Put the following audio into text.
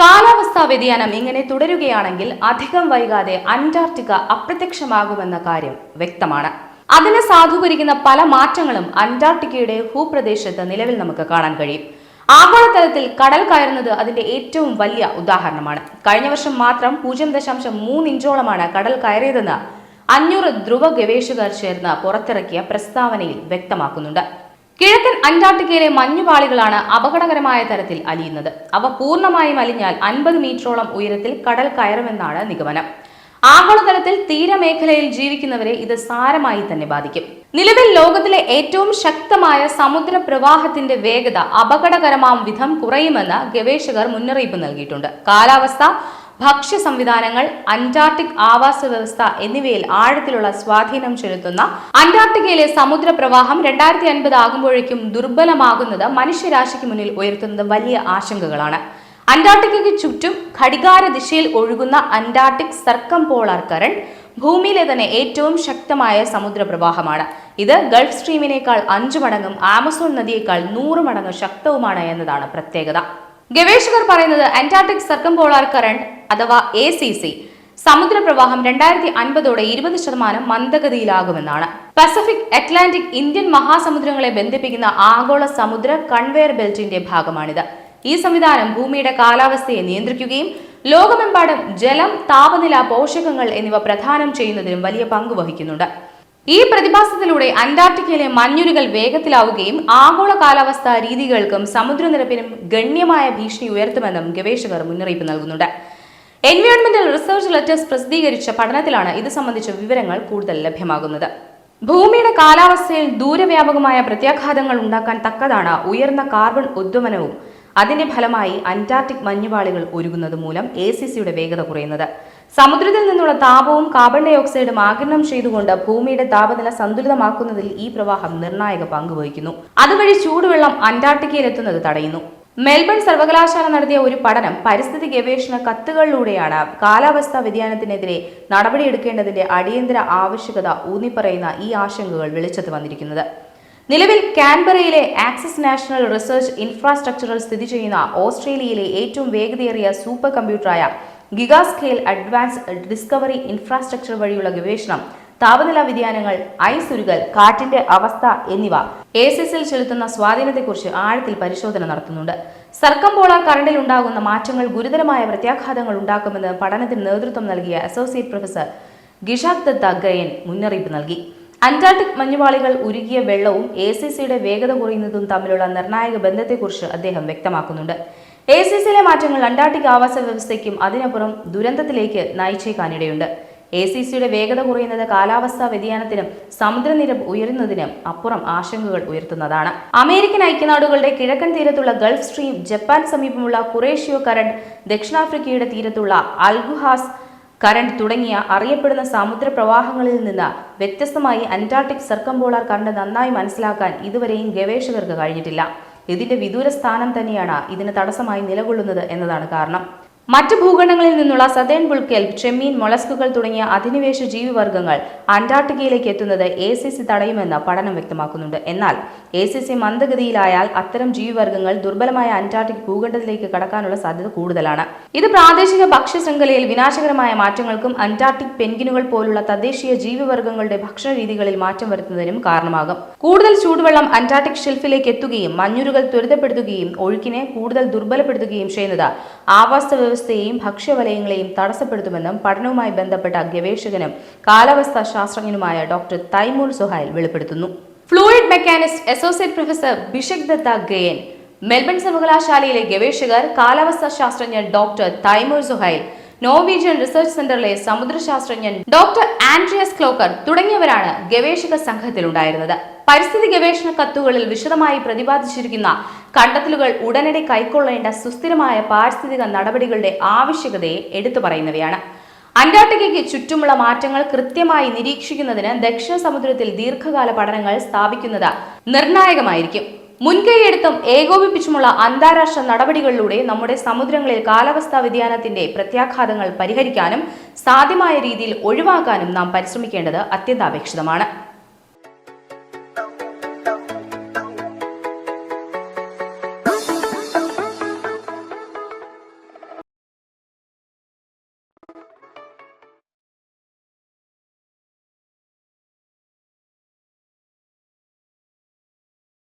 കാലാവസ്ഥാ വ്യതിയാനം ഇങ്ങനെ തുടരുകയാണെങ്കിൽ അധികം വൈകാതെ അന്റാർട്ടിക്ക അപ്രത്യക്ഷമാകുമെന്ന കാര്യം വ്യക്തമാണ്. അതിനെ സാധൂകരിക്കുന്ന പല മാറ്റങ്ങളും അന്റാർട്ടിക്കയുടെ ഭൂപ്രദേശത്ത് നിലവിൽ നമുക്ക് കാണാൻ കഴിയും. ആഗോളതലത്തിൽ കടൽ കയറുന്നത് അതിന്റെ ഏറ്റവും വലിയ ഉദാഹരണമാണ്. കഴിഞ്ഞ വർഷം മാത്രം പൂജ്യം ദശാംശം മൂന്ന് ഇഞ്ചോളമാണ് കടൽ കയറിയതെന്ന് അഞ്ഞൂറ് ധ്രുവ ഗവേഷകർ ചേർന്ന് പുറത്തിറക്കിയ പ്രസ്താവനയിൽ വ്യക്തമാക്കുന്നുണ്ട്. കിഴക്കൻ അന്റാർട്ടിക്കയിലെ മഞ്ഞുപാളികളാണ് അപകടകരമായ തരത്തിൽ അലിയുന്നത്. അവ പൂർണമായും അലിഞ്ഞാൽ അൻപത് മീറ്ററോളം ഉയരത്തിൽ കടൽ കയറുമെന്നാണ് നിഗമനം. ആഗോളതലത്തിൽ തീരമേഖലയിൽ ജീവിക്കുന്നവരെ ഇത് സാരമായി തന്നെ ബാധിക്കും. നിലവിൽ ലോകത്തിലെ ഏറ്റവും ശക്തമായ സമുദ്ര പ്രവാഹത്തിന്റെ വേഗത അപകടകരമാം വിധം കുറയുമെന്ന് ഗവേഷകർ മുന്നറിയിപ്പ് നൽകിയിട്ടുണ്ട്. കാലാവസ്ഥ ഭക്ഷ്യ സംവിധാനങ്ങൾ അന്റാർട്ടിക് ആവാസ വ്യവസ്ഥ എന്നിവയിൽ ആഴത്തിലുള്ള സ്വാധീനം ചെലുത്തുന്ന അന്റാർട്ടിക്കയിലെ സമുദ്ര പ്രവാഹം രണ്ടായിരത്തി അൻപത് ആകുമ്പോഴേക്കും ദുർബലമാകുന്നത് മനുഷ്യരാശിക്ക് മുന്നിൽ ഉയർത്തുന്നത് വലിയ ആശങ്കകളാണ്. അന്റാർട്ടിക്കയ്ക്ക് ചുറ്റും ഘടികാര ദിശയിൽ ഒഴുകുന്ന അന്റാർട്ടിക് സർക്കം പോളാർ കറണ്ട് ഭൂമിയിലെ തന്നെ ഏറ്റവും ശക്തമായ സമുദ്രപ്രവാഹമാണ് ഇത് ഗൾഫ് സ്ട്രീമിനേക്കാൾ അഞ്ചു മടങ്ങും ആമസോൺ നദിയേക്കാൾ നൂറ് മടങ്ങ് ശക്തവുമാണ് എന്നതാണ് പ്രത്യേകത. ഗവേഷകർ പറയുന്നത് അന്റാർട്ടിക് സർക്കം പോളാർ കറണ്ട് അഥവാ എ സി സി സമുദ്രപ്രവാഹം രണ്ടായിരത്തി അൻപതോടെ ഇരുപത് ശതമാനം മന്ദഗതിയിലാകുമെന്നാണ്. പസഫിക് അറ്റ്ലാന്റിക് ഇന്ത്യൻ മഹാസമുദ്രങ്ങളെ ബന്ധിപ്പിക്കുന്ന ആഗോള സമുദ്ര കൺവെയർ ബെൽറ്റിന്റെ ഭാഗമാണിത്. ഈ സംവിധാനം ഭൂമിയുടെ കാലാവസ്ഥയെ നിയന്ത്രിക്കുകയും ലോകമെമ്പാടും ജലം താപനില പോഷകങ്ങൾ എന്നിവ പ്രധാനം ചെയ്യുന്നതിനും വലിയ പങ്ക് വഹിക്കുന്നുണ്ട്. ഈ പ്രതിഭാസത്തിലൂടെ അന്റാർട്ടിക്കയിലെ മഞ്ഞുരുകൾ വേഗത്തിലാവുകയും ആഗോള കാലാവസ്ഥാ രീതികൾക്കും സമുദ്രനിരപ്പിനും ഗണ്യമായ ഭീഷണി ഉയർത്തുമെന്നും ഗവേഷകർ മുന്നറിയിപ്പ് നൽകുന്നുണ്ട്. എൻവയോൺമെന്റൽ റിസർച്ച് ലെറ്റേഴ്സ് പ്രസിദ്ധീകരിച്ച പഠനത്തിലാണ് ഇത് സംബന്ധിച്ച വിവരങ്ങൾ കൂടുതൽ ലഭ്യമാകുന്നത്. ഭൂമിയുടെ കാലാവസ്ഥയിൽ ദൂരവ്യാപകമായ പ്രത്യാഘാതങ്ങൾ ഉണ്ടാക്കാൻ തക്കതാണ് ഉയർന്ന കാർബൺ ഉദ്വമനവും. അതിന്റെ ഫലമായി അന്റാർട്ടിക് മഞ്ഞുപാളികൾ ഒരുങ്ങുന്നത് മൂലം എ സി സിയുടെ വേഗത കുറയുന്നത്. സമുദ്രത്തിൽ നിന്നുള്ള താപവും കാർബൺ ഡൈ ഓക്സൈഡും ആഗിരണം ചെയ്തുകൊണ്ട് ഭൂമിയുടെ താപനില സന്തുലിതമാക്കുന്നതിൽ ഈ പ്രവാഹം നിർണായക പങ്ക് വഹിക്കുന്നു. അതുവഴി ചൂടുവെള്ളം അന്റാർട്ടിക്കയിൽ എത്തുന്നത് തടയുന്നു. മെൽബൺ സർവകലാശാല നടത്തിയ ഒരു പഠനം പരിസ്ഥിതി ഗവേഷണ കത്തുകളിലൂടെയാണ് കാലാവസ്ഥാ വ്യതിയാനത്തിനെതിരെ നടപടിയെടുക്കേണ്ടതിന്റെ അടിയന്തര ആവശ്യകത ഊന്നിപ്പറയുന്ന ഈ ആശങ്കകൾ വെളിച്ചത്ത് വന്നിരിക്കുന്നത്. നിലവിൽ കാൻബറയിലെ ആക്സിസ് നാഷണൽ റിസർച്ച് ഇൻഫ്രാസ്ട്രക്ചറിൽ സ്ഥിതി ചെയ്യുന്ന ഓസ്ട്രേലിയയിലെ ഏറ്റവും വേഗതയേറിയ സൂപ്പർ കമ്പ്യൂട്ടറായ ഗിഗാസ്കെയിൽ അഡ്വാൻസ് ഡിസ്കവറി ഇൻഫ്രാസ്ട്രക്ചർ വഴിയുള്ള ഗവേഷണം താപനില വ്യതിയാനങ്ങൾ ഐസ് ഉരുകൽ കാറ്റിന്റെ അവസ്ഥ എന്നിവ എ സി സിൽ ചെലുത്തുന്ന സ്വാധീനത്തെക്കുറിച്ച് ആഴത്തിൽ പരിശോധന നടത്തുന്നുണ്ട്. സർക്കംപോള കറണ്ടിൽ ഉണ്ടാകുന്ന മാറ്റങ്ങൾ ഗുരുതരമായ പ്രത്യാഘാതങ്ങൾ ഉണ്ടാക്കുമെന്ന് പഠനത്തിന് നേതൃത്വം നൽകിയ അസോസിയേറ്റ് പ്രൊഫസർ ഗിഷാക് ദത്ത ഗയൻ മുന്നറിയിപ്പ് നൽകി. അന്റാർട്ടിക് മഞ്ഞുപാളികൾ ഉരുകിയ വെള്ളവും എ സി സിയുടെ വേഗത കുറയുന്നതും തമ്മിലുള്ള നിർണായക ബന്ധത്തെക്കുറിച്ച് അദ്ദേഹം വ്യക്തമാക്കുന്നുണ്ട്. എ സി സിയിലെ മാറ്റങ്ങൾ അന്റാർട്ടിക് ആവാസ വ്യവസ്ഥയ്ക്കും അതിനപ്പുറം ദുരന്തത്തിലേക്ക് നയിച്ചേക്കാനിടയുണ്ട്. എ സി സിയുടെ വേഗത കുറയുന്നത് കാലാവസ്ഥാ വ്യതിയാനത്തിനും സമുദ്രനിരപ്പ് ഉയരുന്നതിനും അപ്പുറം ആശങ്കകൾ ഉയർത്തുന്നതാണ്. അമേരിക്കൻ ഐക്യനാടുകളുടെ കിഴക്കൻ തീരത്തുള്ള ഗൾഫ് സ്ട്രീം ജപ്പാൻ സമീപമുള്ള കുറേഷ്യോ കരണ്ട് ദക്ഷിണാഫ്രിക്കയുടെ തീരത്തുള്ള അൽഗുഹാസ് കരണ്ട് തുടങ്ങിയ അറിയപ്പെടുന്ന സമുദ്ര പ്രവാഹങ്ങളിൽ നിന്ന് വ്യത്യസ്തമായി അന്റാർട്ടിക് സർക്കംപോളാർ കണ്ട് നന്നായി മനസ്സിലാക്കാൻ ഇതുവരെയും ഗവേഷകർക്ക് കഴിഞ്ഞിട്ടില്ല. ഇതിന്റെ വിദൂര സ്ഥാനം തന്നെയാണ് ഇതിന് തടസ്സമായി നിലകൊള്ളുന്നത് എന്നതാണ് കാരണം. മറ്റ് ഭൂഖണ്ഡങ്ങളിൽ നിന്നുള്ള സതേൺ ബുൾക്കെൽപ് ചെമ്മീൻ മൊളസ്കുകൾ തുടങ്ങിയ അധിനിവേശ ജീവിവർഗങ്ങൾ അന്റാർട്ടിക്കയിലേക്ക് എത്തുന്നത് എ സി സി തടയുമെന്ന് പഠനം വ്യക്തമാക്കുന്നുണ്ട്. എന്നാൽ എ സി സി മന്ദഗതിയിലായാൽ അത്തരം ജീവിവർഗങ്ങൾ ദുർബലമായ അന്റാർട്ടിക് ഭൂഖണ്ഡത്തിലേക്ക് കടക്കാനുള്ള സാധ്യത കൂടുതലാണ്. ഇത് പ്രാദേശിക ഭക്ഷ്യ ശൃംഖലയിൽ വിനാശകരമായ മാറ്റങ്ങൾക്കും അന്റാർട്ടിക് പെൻഗിനുകൾ പോലുള്ള തദ്ദേശീയ ജീവിവർഗങ്ങളുടെ ഭക്ഷണ രീതികളിൽ മാറ്റം വരുത്തുന്നതിനും കാരണമാകും. കൂടുതൽ ചൂടുവെള്ളം അന്റാർട്ടിക് ഷെൽഫിലേക്ക് എത്തുകയും മഞ്ഞുരുകൾ ത്വരിതപ്പെടുത്തുകയും ഒഴുക്കിനെ കൂടുതൽ ദുർബലപ്പെടുത്തുകയും ചെയ്യുന്നത് ആവാസ വ്യവസ്ഥയെയും ഭക്ഷ്യവലയങ്ങളെയും തടസ്സപ്പെടുത്തുമെന്നും പഠനവുമായി ബന്ധപ്പെട്ട ഗവേഷകനും കാലാവസ്ഥാ ശാസ്ത്രജ്ഞനുമായ ഡോക്ടർ തൈമൂർ സുഹൈൽ വെളിപ്പെടുത്തുന്നു. Fluid mechanist associate professor Bishakh Datta Gayen. Melbourne സർവകലാശാലയിലെ ഗവേഷകർ കാലാവസ്ഥാ ശാസ്ത്രജ്ഞൻ doctor Taimur Suhail Norwegian research സെന്ററിലെ സമുദ്രശാസ്ത്രജ്ഞൻ ഡോക്ടർ ആൻഡ്രിയസ് ക്ലോക്കർ തുടങ്ങിയവരാണ് ഗവേഷക സംഘത്തിലുണ്ടായിരുന്നത്. പരിസ്ഥിതി ഗവേഷണ കത്തുകളിൽ വിശദമായി പ്രതിപാദിച്ചിരിക്കുന്ന കണ്ടെത്തലുകൾ ഉടനടി കൈക്കൊള്ളേണ്ട സുസ്ഥിരമായ പാരിസ്ഥിതിക നടപടികളുടെ ആവശ്യകതയെ എടുത്തു പറയുന്നവയാണ്. അന്റാർട്ടിക്കയ്ക്ക് ചുറ്റുമുള്ള മാറ്റങ്ങൾ കൃത്യമായി നിരീക്ഷിക്കുന്നതിന് ദക്ഷിണ സമുദ്രത്തിൽ ദീർഘകാല പഠനങ്ങൾ സ്ഥാപിക്കുന്നത് നിർണായകമായിരിക്കും. മുൻകൈയെടുത്തും ഏകോപിപ്പിച്ചുമുള്ള അന്താരാഷ്ട്ര നടപടികളിലൂടെ നമ്മുടെ സമുദ്രങ്ങളിൽ കാലാവസ്ഥാ വ്യതിയാനത്തിന്റെ പ്രത്യാഘാതങ്ങൾ പരിഹരിക്കാനും സാധ്യമായ രീതിയിൽ ഒഴിവാക്കാനും നാം പരിശ്രമിക്കേണ്ടത് അത്യന്താപേക്ഷിതമാണ്.